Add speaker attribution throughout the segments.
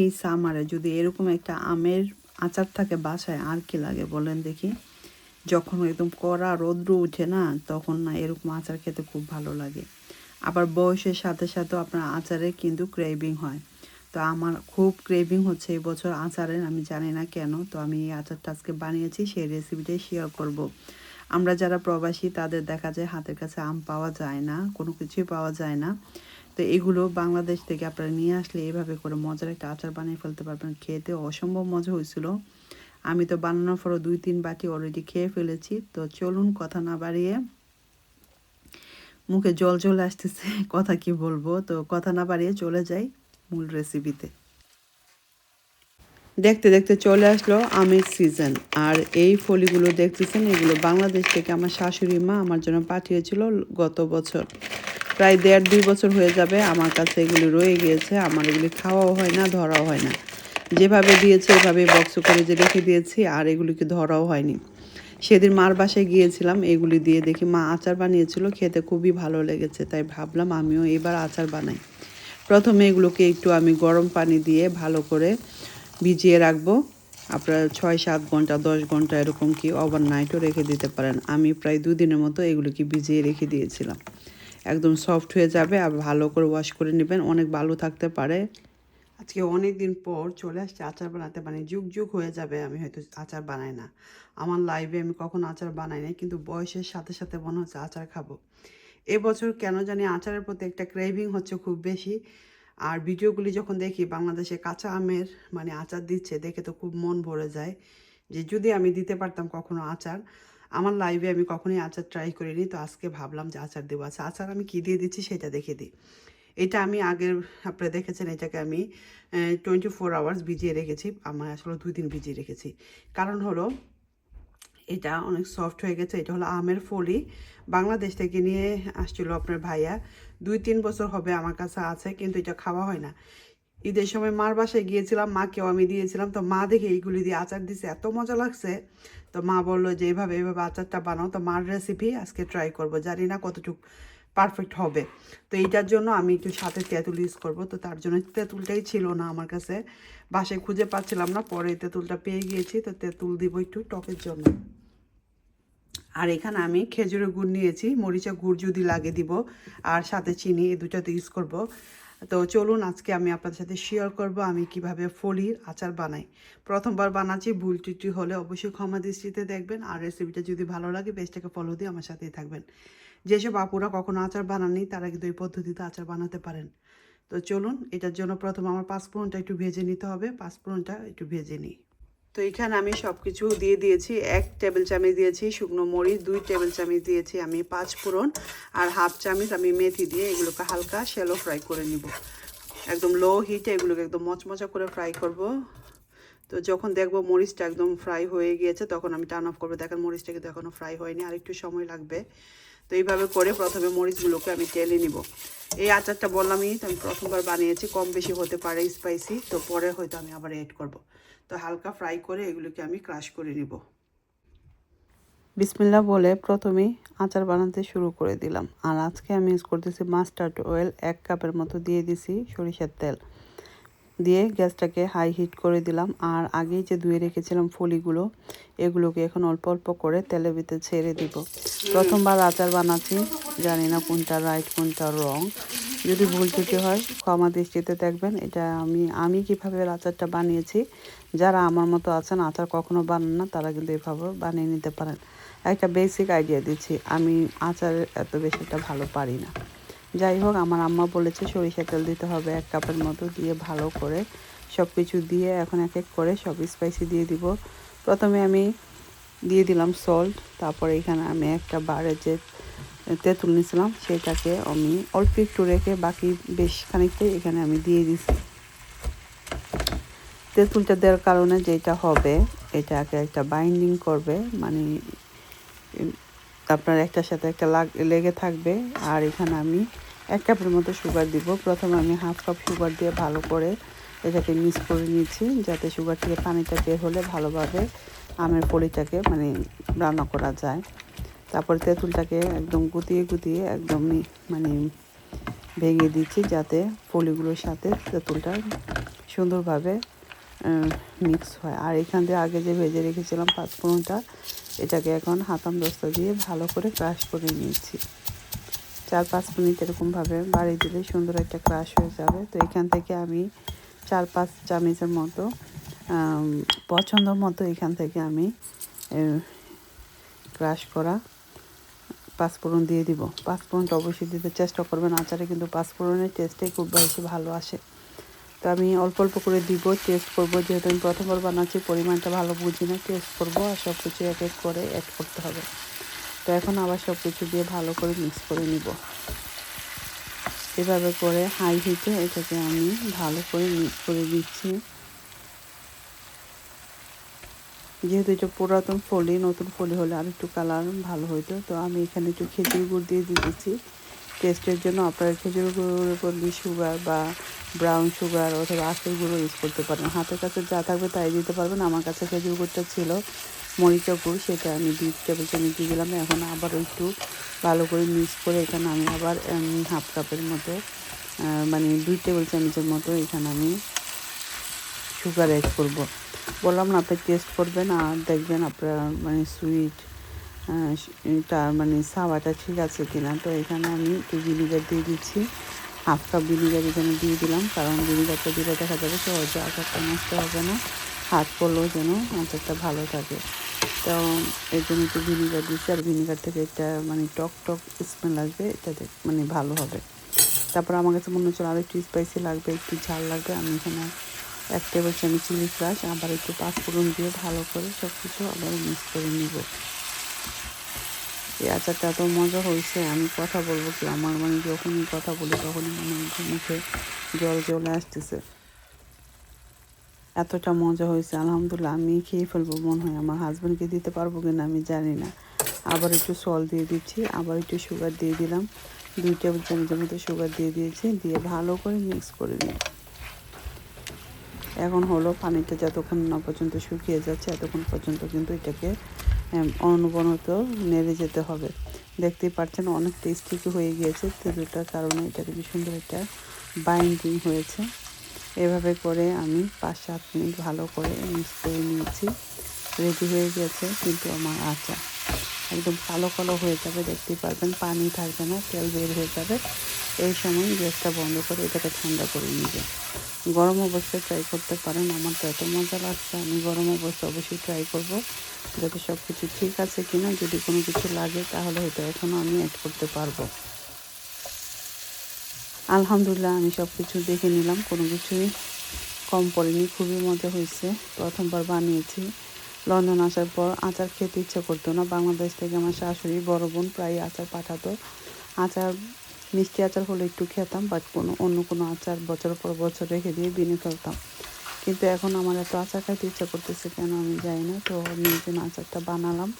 Speaker 1: এই সামারে যদি এরকম একটা আমের আচার থাকে বাসায়, আর কি লাগে বলেন দেখি? যখন একদম কড়া রৌদ্র উঠে না, তখন না এরকম আচার খেতে খুব ভালো লাগে। আবার বয়সের সাথে সাথে আপনার আচারে কিন্তু ক্রেভিং হয়। তো আমার খুব ক্রেভিং হচ্ছে এই বছর আচারের, আমি জানি না কেন। তো আমি এই আচারটা আজকে বানিয়েছি, সেই রেসিপিটাই শেয়ার করব। আমরা যারা প্রবাসী, তাদের দেখা যায় হাতের কাছে আম পাওয়া যায় না, কোনো কিছুই পাওয়া যায় না। তো এগুলো বাংলাদেশ থেকে আপনারা নিয়ে আসলে এইভাবে করে মজার একটা আচার বানিয়ে ফেলতে পারবেন। খেতে অসম্ভব মজা হয়েছিল। আমি তো বানানোর পরও দুই, তিন বাটি অলরেডি খেয়ে ফেলেছি। তো চলুন কথা না বাড়িয়ে মুখে জল চলে আসতেছে, কথা কি বলব? তো কথা না বাড়িয়ে চলে যাই মূল রেসিপিতে দেখতে দেখতে চলে আসলো আমের সিজন আর এই ফলিগুলো দেখতেছেন, এগুলো বাংলাদেশ থেকে আমার শাশুড়ি মা আমার জন্য পাঠিয়েছিল গত বছর। প্রায় দেড় দুই বছর হয়ে যাবে, আমার কাছে এগুলি রয়ে গিয়েছে, আমার এগুলি খাওয়াও হয় না, ধরাও হয় না। যেভাবে দিয়েছে, এভাবে বক্স করে যে রেখে দিয়েছি, আর এগুলিকে ধরাও হয়নি। সেদিন মার বাসায় গিয়েছিলাম, এগুলি দিয়ে দেখি মা আচার বানিয়েছিল, খেতে খুবই ভালো লেগেছে, তাই ভাবলাম আমিও এবার আচার বানাই। প্রথমে এগুলোকে একটু আমি গরম পানি দিয়ে ভালো করে ভিজিয়ে রাখব। আপনার ছয় সাত ঘণ্টা, দশ ঘণ্টা এরকম কি ওভারনাইটও রেখে দিতে পারেন। আমি প্রায় দুদিনের মতো এগুলোকে ভিজিয়ে রেখে দিয়েছিলাম। একদম সফট হয়ে যাবে আর ভালো করে ওয়াশ করে নেবেন। অনেক ভালো থাকতে পারে। আজকে অনেক দিন পর চলে আসছে আচার বানাতে। মানে যুগ যুগ হয়ে যাবে আমি হয়তো আচার বানাই না। আমার লাইফে আমি কখনো আচার বানাই নাই, কিন্তু বয়সের সাথে সাথে মনে হচ্ছে আচার খাব। এবছর কেন জানি আচারের প্রতি একটা ক্রেভিং হচ্ছে খুব বেশি। আর ভিডিওগুলি যখন দেখি, বাংলাদেশে কাঁচা আমের মানে আচার দিচ্ছে, দেখে তো খুব মন ভরে যায় যে যদি আমি দিতে পারতাম কখনো আচার। আমার লাইভে আমি কখনোই আচার ট্রাই করিনি, তো আজকে ভাবলাম যে আচার দেবো। আচ্ছা আচার আমি কী দিয়ে দিচ্ছি সেটা দেখে দিই। এটা আমি আগের, আপনারা দেখেছেন এটাকে আমি টোয়েন্টি ফোর আওয়ার্স ভিজিয়ে রেখেছি। আমার আসলে দুই দিন ভিজিয়ে রেখেছি। কারণ হলো, এটা অনেক সফট হয়ে গেছে। এটা হলো আমের ফলি। বাংলাদেশ থেকে নিয়ে আসছিল আপনার ভাইয়া। দুই তিন বছর হবে আমার কাছে আছে, কিন্তু এটা খাওয়া হয় না। ঈদের সময় মার বাসায় গিয়েছিলাম, মাকেও আমি দিয়েছিলাম। তো মা দেখে এইগুলি দিয়ে আচার দিছে, এত মজা লাগছে। তো মা বলল যে এইভাবে এইভাবে আচারটা বানাও। তো মার রেসিপি আজকে ট্রাই করব, জানি না কতটুকু পারফেক্ট হবে। তো এইটার জন্য আমি একটু সাথে তেঁতুল ইউজ করব। তো তার জন্য তেঁতুলটাই ছিল না আমার কাছে। বাসায় খুঁজে পাচ্ছিলাম না, পরে তেঁতুলটা পেয়ে গিয়েছি। তো তেঁতুল দিব একটু টকের জন্য। আর এখানে আমি খেজুরের গুড় নিয়েছি মরিচা গুড় যদি লাগে দিব। আর সাথে চিনি, এই দুটাতে ইউজ করব। তো চলুন আজকে আমি আপনাদের সাথে শেয়ার করব আমি কীভাবে ফলির আচার বানাই। প্রথমবার বানাচ্ছি, ভুল ত্রুটি হলে অবশ্যই ক্ষমা দৃষ্টিতে দেখবেন আর রেসিপিটা যদি ভালো লাগে বেশটাকে ফলো দিয়ে আমার সাথেই থাকবেন। যেসব আপুরা কখনো আচার বানাননি, তারা কিন্তু এই পদ্ধতিতে আচার বানাতে পারেন। তো চলুন, এটার জন্য প্রথম আমার পাঁচফোড়নটা একটু ভেজে নিতে হবে। পাঁচফোড়নটা একটু ভেজে নিই। তো এখানে আমি সব কিছু দিয়ে দিয়েছি। এক টেবিল চামচ দিয়েছি, শুকনো মরিচ, দুই টেবিল চামচ দিয়েছি আমি পাঁচ ফোড়ন আর হাফ চামচ আমি মেথি দিয়ে এগুলোকে হালকা শ্যালো ফ্রাই করে নিব। একদম লো হিটে এগুলোকে একদম মচমচা করে ফ্রাই করব। তো যখন দেখব মরিচটা একদম ফ্রাই হয়ে গিয়েছে, তখন আমি টার্ন অফ করব। দেখেন মরিচটা কিন্তু এখনও ফ্রাই হয়নি, আর একটু সময় লাগবে। তো এইভাবে করে প্রথমে মরিচগুলোকে আমি টেলে নিব। এই আচারটা বললামই, তো আমি প্রথমবার বানিয়েছি, কম বেশি হতে পারে স্পাইসি তো পরে হয়তো আমি আবার এড করব। তো হালকা ফ্রাই করে এগুলোকে আমি ক্রাশ করে নিব। বিসমিল্লা বলে প্রথমেই আচার বানাতে শুরু করে দিলাম। আর আজকে আমি ইউজ করতেছি মাস্টার্ড অয়েল, এক কাপের মতো দিয়ে দিছি সরিষার তেল। দিয়ে গ্যাসটাকে হাই হিট করে দিলাম। আর আগেই যে ধুয়ে রেখেছিলাম ফলিগুলো, এগুলোকে এখন অল্প অল্প করে তেলের ভিতরে ছেড়ে দিব। প্রথমবার আচার বানাচ্ছি, জানি না কোনটা রাইট কোনটা রং যদি ভুল ত্রুটি হয়, ক্ষমা দৃষ্টিতে দেখবেন। এটা আমি আমি কীভাবে আচারটা বানিয়েছি, যারা আমার মতো আছেন, আচার কখনো বানান না, তারা কিন্তু এভাবে বানিয়ে নিতে পারেন। একটা বেসিক আইডিয়া দিচ্ছি, আমি আচার এত বেশি একটা ভালো পারি না। যাই হোক, আমার আম্মা বলেছে সরিষা তেল দিতে হবে এক কাপের মতো দিয়ে ভালো করে সব কিছু দিয়ে এখন এক এক করে সব স্পাইসি দিয়ে দিব। প্রথমে আমি দিয়ে দিলাম সল্ট তারপরে এখানে আমি একটা বারে যে তেঁতুল নিয়েছিলাম, সেটাকে আমি অল্প একটু রেখে বাকি বেশ খানিকটাই এখানে আমি দিয়ে দিছি। তেঁতুলটা দেওয়ার কারণে যেটা হবে, এটাকে একটা বাইন্ডিং করবে মানে আপনার একটার সাথে একটা লাগ, লেগে থাকবে। আর এখানে আমি এক কাপের মতো সুগার দিব। প্রথমে আমি হাফ কাপ সুগার দিয়ে ভালো করে এটাকে মিক্স করে নিচ্ছি যাতে সুগার থেকে পানিটা বের হলে ভালোভাবে আমের পলিটাকে মানে রান্না করা যায়। তারপর তেঁতুলটাকে একদম গুতিয়ে গুতিয়ে একদম মানে ভেঙে দিচ্ছি, যাতে ফলিগুলোর সাথে তেঁতুলটা সুন্দরভাবে মিক্স হয়। আর এখান দিয়ে আগে যে ভেজে রেখেছিলাম পাঁচফোড়নটা এটাকে এখন হাতাম দস্তা দিয়ে ভালো করে ক্রাশ করে নিয়েছি। চার পাঁচ মিনিট এরকমভাবে বাড়ি দিলে সুন্দর একটা ক্রাশ হয়ে যাবে। তো এখান থেকে আমি চার পাঁচ চামচের মতো পছন্দ মতো এখান থেকে আমি ক্রাশ করা পাঁচফোড়ন দিয়ে দিব। পাঁচফোড়নটা অবশ্যই দিতে চেষ্টা করবেন, আচারে কিন্তু পাঁচফোড়নের টেস্টটাই খুব বেশি ভালো আসে। তো আমি অল্প অল্প করে দিব টেস্ট করব, যেহেতু আমি প্রথমবার বানাচ্ছি, পরিমাণটা ভালো বুঝি না টেস্ট করব আর সব কিছু এক এক করে অ্যাড করতে হবে। তো এখন আবার সব কিছু দিয়ে ভালো করে মিক্স করে নিব। এভাবে করে হাই হিটে এটাকে আমি ভালো করে মিক্স করে দিচ্ছি। যেহেতু এটা পুরাতন ফলি, নতুন ফলি হলে আর একটু কালার ভালো হইতো, তো আমি এখানে একটু খেজুর গুড় দিয়ে দিতেছি টেস্টের জন্য আপনারা খেজুর গুঁড়োর বদলে সুগার বা ব্রাউন সুগার অথবা আখের গুঁড়ো ইউজ করতে পারেন। হাতের কাছে যা থাকবে তাই দিতে পারবেন। আমার কাছে খেজুর গুড়টা ছিল। মরিচা গুড়, সেটা আমি দুই টেবিল চামচ দিয়ে দিলাম। এখন আবার একটু ভালো করে মিক্স করে এখানে আমি আবার হাফ কাপের মতো মানে দুই টেবিল চামচের মতো এখানে আমি সুগার অ্যাড করব। বললাম না, আপনি টেস্ট করবেন আর দেখবেন আপনার মানে সুইট তার মানে সাওয়াটা ঠিক আছে কিনা। তো এখানে আমি একটু ভিনিগার দিয়ে দিচ্ছি। হাফ কাপ ভিনিগার এখানে দিয়ে দিলাম, কারণ ভিনিগারটা দিলে দেখা যাবে সহজে আচারটা নষ্ট হবে না। হাত পড়লেও যেন আচারটা ভালো থাকে। তো এর জন্য একটু ভিনিগার দিচ্ছি আর ভিনিগার থেকে একটা মানে টক টক স্মেল আসবে, এটাতে মানে ভালো হবে। তারপর আমার কাছে মনে হচ্ছিল আরও একটু স্পাইসি লাগবে, একটু ঝাল লাগবে। আমি এখানে এক টেবিল চামচ চিলি ফ্রাশ আবার একটু পাঁচফোড়ন দিয়ে ভালো করে সব কিছু আবার মিক্স করে নিব। এই আচারটা এত মজা হয়েছে, আমি কথা বলব কি? আমার মানে যখনই কথা বলি তখনই মানে মুখে জল চলে আসতেছে। এতটা মজা হয়েছে, আলহামদুলিল্লাহ। আমি খেয়ে ফেলব মনে হয়, আমার হাজব্যান্ডকে দিতে পারব কিনা আমি জানি না। আবার একটু সল দিয়ে দিচ্ছি, আবার একটু সুগার দিয়ে দিলাম। দুই টেবিল চামচের মতো সুগার দিয়ে দিয়েছি, দিয়ে ভালো করে মিক্স করে নিই। এখন হলো পানিটা যতক্ষণ না পর্যন্ত শুকিয়ে যাচ্ছে, এতক্ষণ পর্যন্ত কিন্তু এটাকে অনবনত নেড়ে যেতে হবে। দেখতেই পাচ্ছেন অনেক টেস্টি হয়ে গিয়েছে, তেঁতুলটার কারণে এটা খুবই সুন্দর একটা বাইন্ডিং হয়েছে। এভাবে করে আমি পাঁচ সাত মিনিট ভালো করে মিক্স করে নিয়েছি। রেডি হয়ে গেছে কিন্তু আমার আচার। একদম কালো কালো হয়ে যাবে, দেখতেই পারবেন। পানি থাকবে না, তেল বের হয়ে যাবে। এই সময় গ্যাসটা বন্ধ করে এটাকে ঠান্ডা করে নিবে। গরম অবস্থায় ট্রাই করতে পারেন, আমার তো এত মজা লাগছে। আমি গরম অবস্থায় অবশ্যই ট্রাই করব। যাতে সব কিছু ঠিক আছে কিনা, যদি কোনো কিছু লাগে তাহলে হয়তো এখনও আমি অ্যাড করতে পারব। আলহামদুলিল্লাহ আমি সব কিছু দেখে নিলাম, কোনো কিছুই কম পড়েনি, খুবই মজা হয়েছে। প্রথমবার বানিয়েছি। লন্ডন আসার পর আচার খেতে ইচ্ছে করতো না। বাংলাদেশ থেকে আমার শাশুড়ি, বড় বোন প্রায় আচার পাঠাতো। আচার, মিষ্টি আচার হলে একটু খেতাম বাট কোনো, অন্য কোনো আচার বছর পর বছর রেখে দিয়ে বিনে ফেলতাম। কিন্তু এখন আমার এত আচার খাইতে ইচ্ছা করতেছে কেন আমি জানি না। তো আমি আচারটা বানালাম।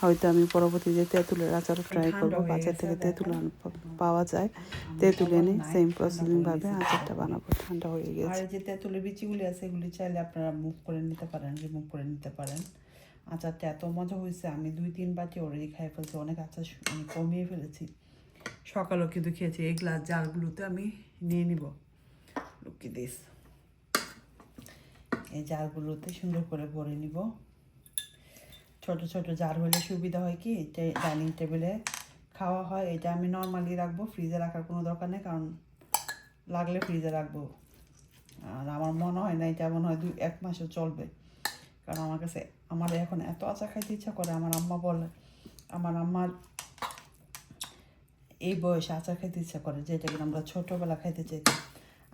Speaker 1: হয়তো আমি পরবর্তীতে তেঁতুলের আচারও ট্রাই করব বাজার থেকে তেঁতুল পাওয়া যায়। তেঁতুল এনে সেম প্রসেসিং ভাবে আচারটা বানাবো ঠান্ডা হয়ে
Speaker 2: আর
Speaker 1: গেছে।
Speaker 2: যে তেঁতুলের বিচিগুলি আছে এগুলি চাইলে আপনারা মুভ করে নিতে পারেন রিমুভ করে নিতে পারেন। আচারটা এত মজা হয়েছে আমি দুই তিন বাটি অলরেডি খাই ফেলছি অনেক আচার আমি কমিয়ে ফেলেছি। সকালেও কিন্তু খেয়েছি এই গ্লাস জারগুলোতে আমি নিয়ে নিব। লুকি দিস এই জারগুলোতে সুন্দর করে ভরে নিব। ছোট ছোট জার হলে সুবিধা হয় কি? ডাইনিং টেবিলে খাওয়া হয়। এটা আমি নর্মালি রাখব। ফ্রিজে রাখার কোনো দরকার নেই, কারণ লাগলে ফ্রিজে রাখব। আর আমার মনে হয় না এটা মনে হয় দুই, এক মাসও চলবে। কারণ আমার কাছে, আমার এখন এত আচার খাইতে ইচ্ছা করে, আমার আম্মা বলে, আমার আম্মার এই বয়সে আচার খাইতে ইচ্ছা করে, যেটা কিনা আমরা ছোটোবেলা খাইতে চাইতাম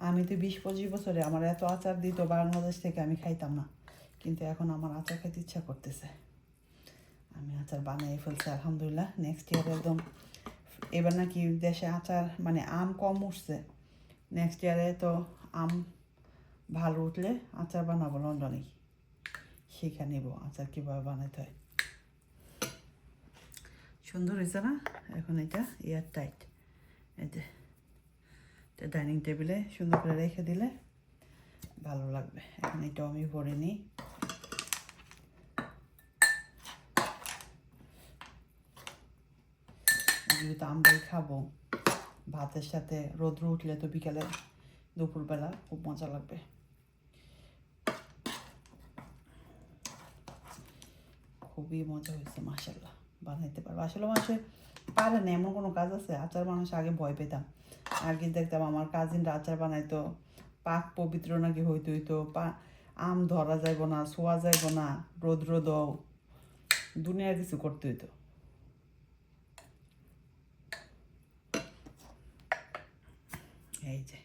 Speaker 2: আমি তো বিশ, পঁচিশ বছরে আমার এত আচার দিত বাংলাদেশ থেকে, আমি খাইতাম না। কিন্তু এখন আমার আচার খাইতে ইচ্ছা করতেছে। আমি আচার বানিয়ে ফেলছি, আলহামদুলিল্লাহ নেক্সট ইয়ার একদম এবার নাকি দেশে আচার মানে আম কম উঠছে। নেক্সট ইয়ারে তো আম ভালো উঠলে আচার বানাবো লন্ডনেই শিখে নিব আচার কীভাবে বানাতে হয়। সুন্দর হয়েছে না? এখন এটা এয়ার টাইট এটা ডাইনিং টেবিলে সুন্দর করে রেখে দিলে ভালো লাগবে। এখন এটাও আমি ভরে নিই। যেহেতু আমরাই খাব। ভাতের সাথে রোদ্র উঠলে তো বিকালে দুপুরবেলা খুব মজা লাগবে।
Speaker 1: খুবই মজা হয়েছে মাসাল্লাহ বানাইতে পারব। আসলে মাসে পারে না, এমন কোনো কাজ আছে? আচার মানুষ আগে ভয় পেতাম। আগে দেখতাম, আমার কাজিনরা আচার বানাইতো, পাক পবিত্র নাকি হইতে হইতো, পা, আম ধরা যাইব না, শোয়া যাইব না, রোদ্র দাও দুনিয়া কিছু করতে হইতো। এই যে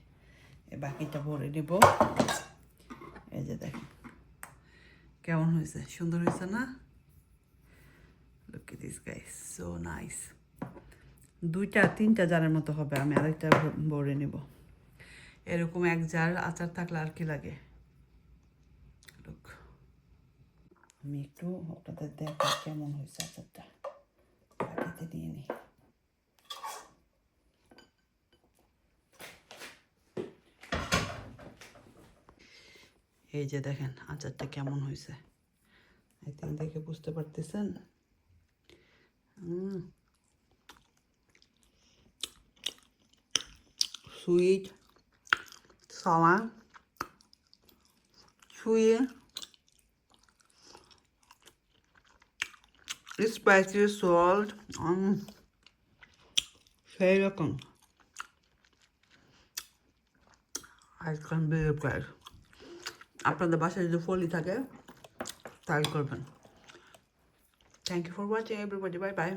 Speaker 1: বাকিটা ভরে নিব। এই যে দেখেন, কেমন হয়েছে? সুন্দর হয়েছে না? Look at this guys so nice দুইটা, তিনটা জারের মতো হবে, আমি আরেকটা ভরে নিব। এরকম এক জার আচার থাকলে আর কি লাগে? লুক আমি একটু আপনাদের দেখা কেমন হয়েছে আচারটা। বাকিতে নিয়ে নিই। এই যে দেখেন আচারটা কেমন হয়েছে। আই দেখে বুঝতে পারতেছেন। সুইট সাওয়া সুইট স্পাইসি সল্ট সেই রকম। বিলিভ গাইস আপনাদের বাসায় যদি ফলি থাকে তাই করবেন। Thank you for watching everybody bye bye